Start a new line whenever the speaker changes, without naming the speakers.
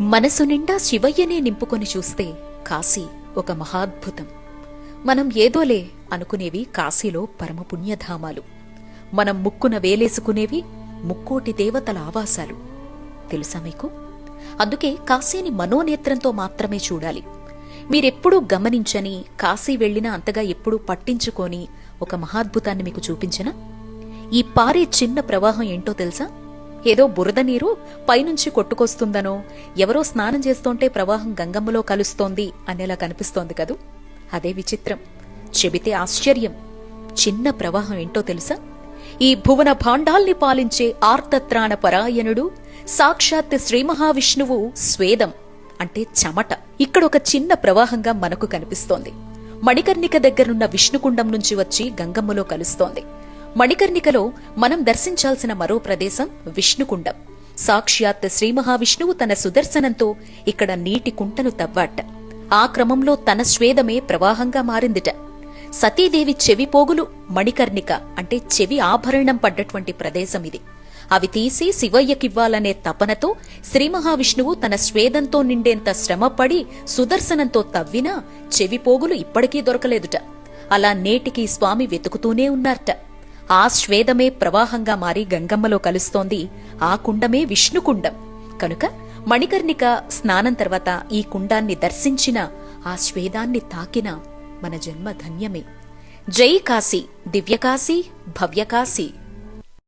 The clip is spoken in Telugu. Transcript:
మనసు నిండా శివయ్యనే నింపుకొని చూస్తే కాశీ ఒక మహాద్భుతం. మనం ఏదోలే అనుకునేవి కాశీలో పరమపుణ్యధామాలు. మనం ముక్కున వేలేసుకునేవి ముక్కోటి దేవతల ఆవాసాలు. తెలుసా మీకు? అందుకే కాశీని మనోనేత్రంతో మాత్రమే చూడాలి. మీరెప్పుడూ గమనించని కాశీ వెళ్ళినా అంతగా ఎప్పుడూ పట్టించుకొని ఒక మహాద్భుతాన్ని మీకు చూపించనా? ఈ పారే చిన్న ప్రవాహం ఏంటో తెలుసా? ఏదో బురద నీరు పైనుంచి కొట్టుకొస్తుందనో ఎవరో స్నానం చేస్తోంటే ప్రవాహం గంగమ్మలో కలుస్తోంది అనేలా కనిపిస్తోంది కదూ? అదే విచిత్రం. చెబితే ఆశ్చర్యం. చిన్న ప్రవాహం ఏంటో తెలుసా? ఈ భువన భాండాల్ని పాలించే ఆర్తత్రాణ పరాయణుడు సాక్షాత్ శ్రీ మహావిష్ణువు స్వేదం అంటే చెమట. ఇక్కడ ఒక చిన్న ప్రవాహంగా మనకు కనిపిస్తోంది. మణికర్ణిక దగ్గరున్న విష్ణుకుండం నుంచి వచ్చి గంగమ్మలో కలుస్తోంది. మణికర్ణికలో మనం దర్శించాల్సిన మరో ప్రదేశం విష్ణుకుండం. సాక్షాత్ శ్రీ మహావిష్ణువు తన సుదర్శనంతో ఇక్కడ నీటి కుంటను తవ్వాట. ఆ క్రమంలో తన స్వేదమే ప్రవాహంగా మారిందిట. సతీదేవి చెవి పోగులు మణికర్ణిక అంటే చెవి ఆభరణం పడ్డటువంటి ప్రదేశం ఇది. అవి తీసి శివయ్యకివ్వాలనే తపనతో శ్రీ మహావిష్ణువు తన స్వేదంతో నిండేంత శ్రమపడి సుదర్శనంతో తవ్వినా చెవి పోగులు ఇప్పటికీ దొరకలేదుట. అలా నేటికి స్వామి వెతుకుతూనే ఉన్నారట. ఆ శ్వేదమే ప్రవాహంగా మారి గంగమ్మలో కలుస్తోంది. ఆ కుండమే విష్ణుకుండం. కనుక మణికర్ణిక స్నానం తర్వాత ఈ కుండాన్ని దర్శించిన ఆ శ్వేదాన్ని తాకిన మన జన్మ ధన్యమే జై కాశీ దివ్యకాశీ భవ్యకాశీ